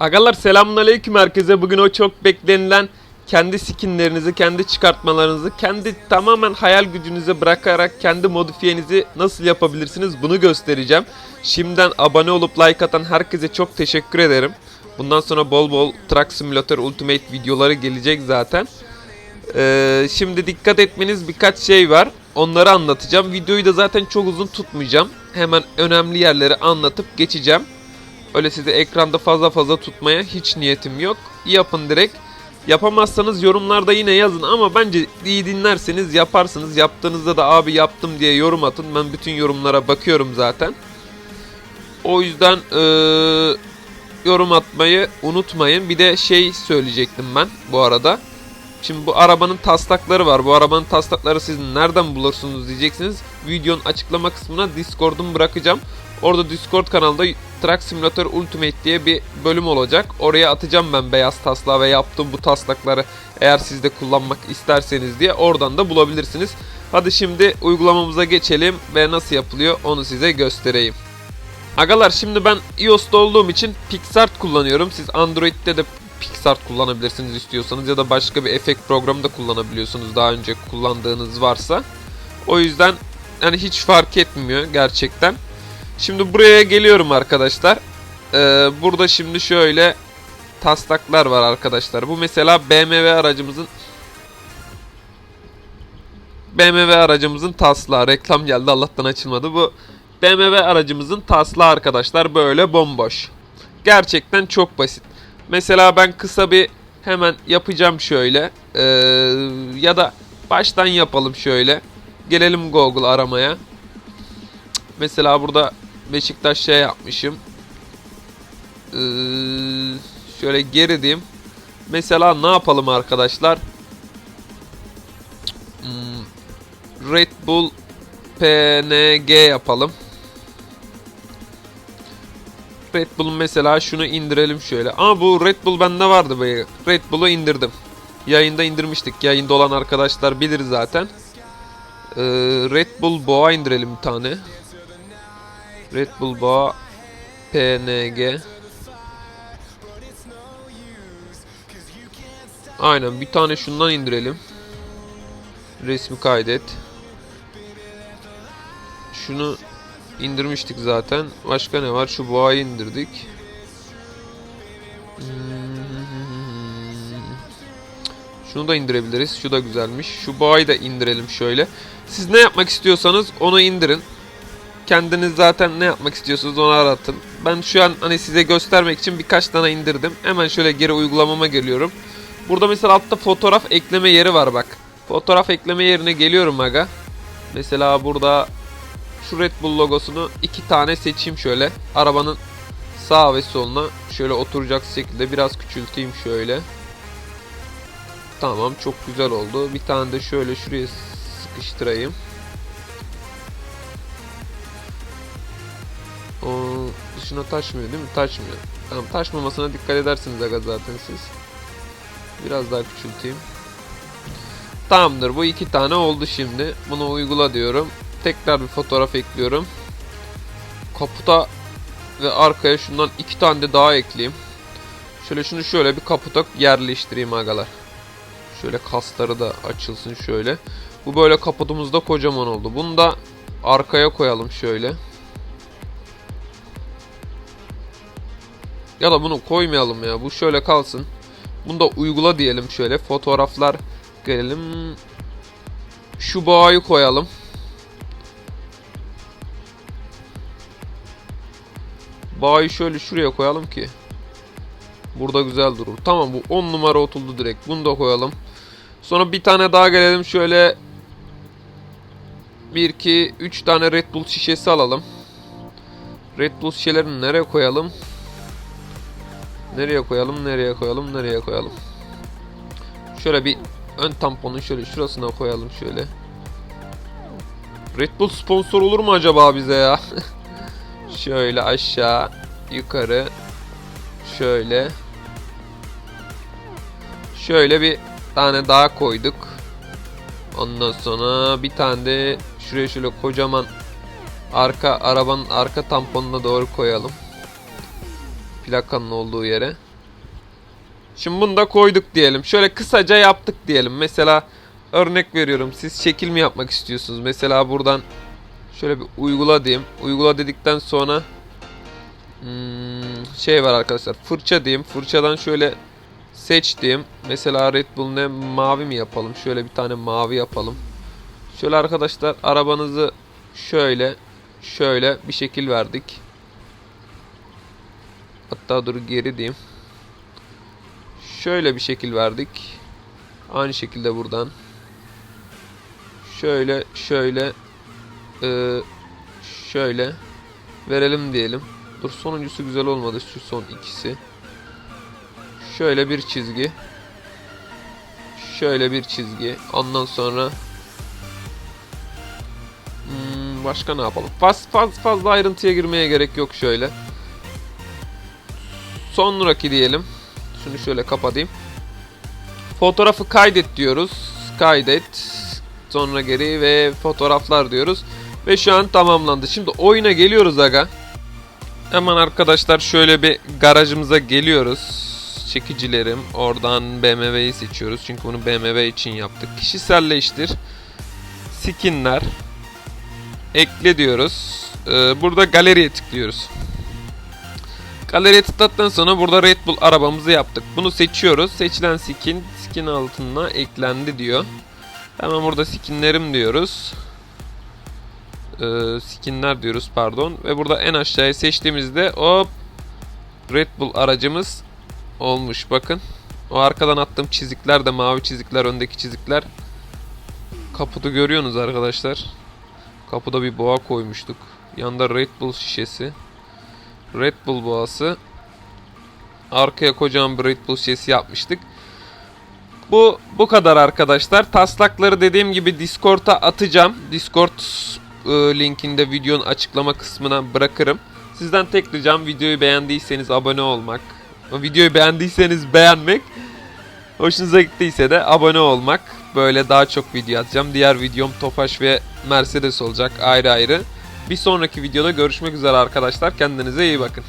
Agalar selamünaleyküm herkese. Bugün o çok beklenilen kendi skinlerinizi, kendi çıkartmalarınızı, kendi tamamen hayal gücünüze bırakarak kendi modifiyenizi nasıl yapabilirsiniz bunu göstereceğim. Şimdiden abone olup like atan herkese çok teşekkür ederim. Bundan sonra bol bol Truck Simulator Ultimate videoları gelecek zaten. Ee, şimdi dikkat etmeniz birkaç şey var. Onları anlatacağım. Videoyu da zaten çok uzun tutmayacağım. Hemen önemli yerleri anlatıp geçeceğim. Öyle sizi ekranda fazla fazla tutmaya hiç niyetim yok. Yapın direkt. Yapamazsanız yorumlarda yine yazın ama bence iyi dinlerseniz yaparsınız. Yaptığınızda da abi yaptım diye yorum atın. Ben bütün yorumlara bakıyorum zaten. O yüzden eee, yorum atmayı unutmayın. Bir de şey söyleyecektim ben bu arada. Şimdi bu arabanın taslakları var. Bu arabanın taslakları siz nereden bulursunuz diyeceksiniz. Videonun açıklama kısmına Discord'umu bırakacağım. Orada Discord kanalında Truck Simulator Ultimate diye bir bölüm olacak. Oraya atacağım ben beyaz taslağı ve yaptığım bu taslakları eğer siz de kullanmak isterseniz diye oradan da bulabilirsiniz. Hadi şimdi uygulamamıza geçelim ve nasıl yapılıyor onu size göstereyim. Agalar şimdi ben iOS'ta olduğum için PixArt kullanıyorum. Siz Android'de de PixArt kullanabilirsiniz istiyorsanız ya da başka bir efekt programı da kullanabiliyorsunuz daha önce kullandığınız varsa. O yüzden yani hiç fark etmiyor gerçekten. Şimdi buraya geliyorum arkadaşlar. Ee, burada şimdi şöyle taslaklar var arkadaşlar. Bu mesela BMW aracımızın BMW aracımızın taslağı. Reklam geldi Allah'tan açılmadı. Bu BMW aracımızın taslağı arkadaşlar böyle bomboş. Gerçekten çok basit. Mesela ben kısa bir hemen yapacağım şöyle. Ee, ya da baştan yapalım şöyle. Gelelim Google aramaya. Mesela burada Beşiktaş şey yapmışım. Ee, şöyle geri diyeyim. Mesela ne yapalım arkadaşlar? Hmm, Red Bull PNG yapalım. Red Bull'un mesela şunu indirelim şöyle. Ama bu Red Bull bende vardı be. Red Bull'u indirdim. Yayında indirmiştik. Yayında olan arkadaşlar bilir zaten. Ee, Red Bull Boğa indirelim bir tane. Red Bull Boğa PNG Aynen bir tane şundan indirelim. Resmi kaydet. Şunu indirmiştik zaten. Başka ne var? Şu boğayı indirdik. Şunu da indirebiliriz. Şu da güzelmiş. Şu boğayı da indirelim şöyle. Siz ne yapmak istiyorsanız onu indirin. Kendiniz zaten ne yapmak istiyorsunuz onu aratın. Ben şu an hani size göstermek için birkaç tane indirdim. Hemen şöyle geri uygulamama geliyorum. Burada mesela altta fotoğraf ekleme yeri var bak. Fotoğraf ekleme yerine geliyorum aga. Mesela burada şu Red Bull logosunu iki tane seçeyim şöyle. Arabanın sağ ve soluna şöyle oturacak şekilde biraz küçülteyim şöyle. Tamam çok güzel oldu. Bir tane de şöyle şuraya sıkıştırayım. O dışına taşmıyor değil mi? Taşmıyor. Tamam taşmamasına dikkat edersiniz aga zaten siz. Biraz daha küçülteyim. Tamamdır bu iki tane oldu şimdi. Bunu uygula diyorum. Tekrar bir fotoğraf ekliyorum. Kaputa ve arkaya şundan iki tane de daha ekleyeyim. Şöyle şunu şöyle bir kaputa yerleştireyim agalar. Şöyle kasları da açılsın şöyle. Bu böyle kaputumuzda kocaman oldu. Bunu da arkaya koyalım şöyle. Ya da bunu koymayalım ya. Bu şöyle kalsın. Bunu da uygula diyelim şöyle. Fotoğraflar gelelim. Şu bağıyı koyalım. Bağı şöyle şuraya koyalım ki. Burada güzel durur. Tamam bu 10 numara oturdu direkt. Bunu da koyalım. Sonra bir tane daha gelelim şöyle. 1 2 3 tane Red Bull şişesi alalım. Red Bull şişelerini nereye koyalım? Nereye koyalım? Nereye koyalım? Nereye koyalım? Şöyle bir ön tamponun şöyle şurasına koyalım şöyle. Red Bull sponsor olur mu acaba bize ya? şöyle aşağı, yukarı. Şöyle. Şöyle bir tane daha koyduk. Ondan sonra bir tane de şuraya şöyle kocaman arka arabanın arka tamponuna doğru koyalım plakanın olduğu yere. Şimdi bunu da koyduk diyelim. Şöyle kısaca yaptık diyelim. Mesela örnek veriyorum. Siz şekil mi yapmak istiyorsunuz? Mesela buradan şöyle bir uygula diyeyim. Uygula dedikten sonra hmm, şey var arkadaşlar. Fırça diyeyim. Fırçadan şöyle seç. Mesela Red Bull ne mavi mi yapalım? Şöyle bir tane mavi yapalım. Şöyle arkadaşlar arabanızı şöyle şöyle bir şekil verdik. Hatta dur geri diyeyim. Şöyle bir şekil verdik. Aynı şekilde buradan. Şöyle şöyle eee, şöyle verelim diyelim. Dur sonuncusu güzel olmadı şu son ikisi. Şöyle bir çizgi. Şöyle bir çizgi. Ondan sonra Hmm, başka ne yapalım? Faz, faz, fazla ayrıntıya girmeye gerek yok şöyle. Sonraki diyelim. Şunu şöyle kapatayım. Fotoğrafı kaydet diyoruz. Kaydet. Sonra geri ve fotoğraflar diyoruz. Ve şu an tamamlandı. Şimdi oyuna geliyoruz aga. Hemen arkadaşlar şöyle bir garajımıza geliyoruz. Çekicilerim. Oradan BMW'yi seçiyoruz. Çünkü bunu BMW için yaptık. Kişiselleştir. Skinler. Ekle diyoruz. Ee, burada galeriye tıklıyoruz. Galeriye tıkladıktan sonra burada Red Bull arabamızı yaptık. Bunu seçiyoruz. Seçilen skin skin altına eklendi diyor. Hemen burada skinlerim diyoruz. Ee, skinler diyoruz pardon. Ve burada en aşağıya seçtiğimizde hop Red Bull aracımız olmuş bakın. O arkadan attığım çizikler de mavi çizikler öndeki çizikler. Kaputu görüyorsunuz arkadaşlar. Kapıda bir boğa koymuştuk. Yanında Red Bull şişesi. Red Bull boğası. Arkaya kocaman bir Red Bull şişesi yapmıştık. Bu bu kadar arkadaşlar. Taslakları dediğim gibi Discord'a atacağım. Discord e, linkini de videonun açıklama kısmına bırakırım. Sizden tek ricam videoyu beğendiyseniz abone olmak. Videoyu beğendiyseniz beğenmek. Hoşunuza gittiyse de abone olmak. Böyle daha çok video atacağım. Diğer videom Tofaş ve Mercedes olacak ayrı ayrı. Bir sonraki videoda görüşmek üzere arkadaşlar. Kendinize iyi bakın.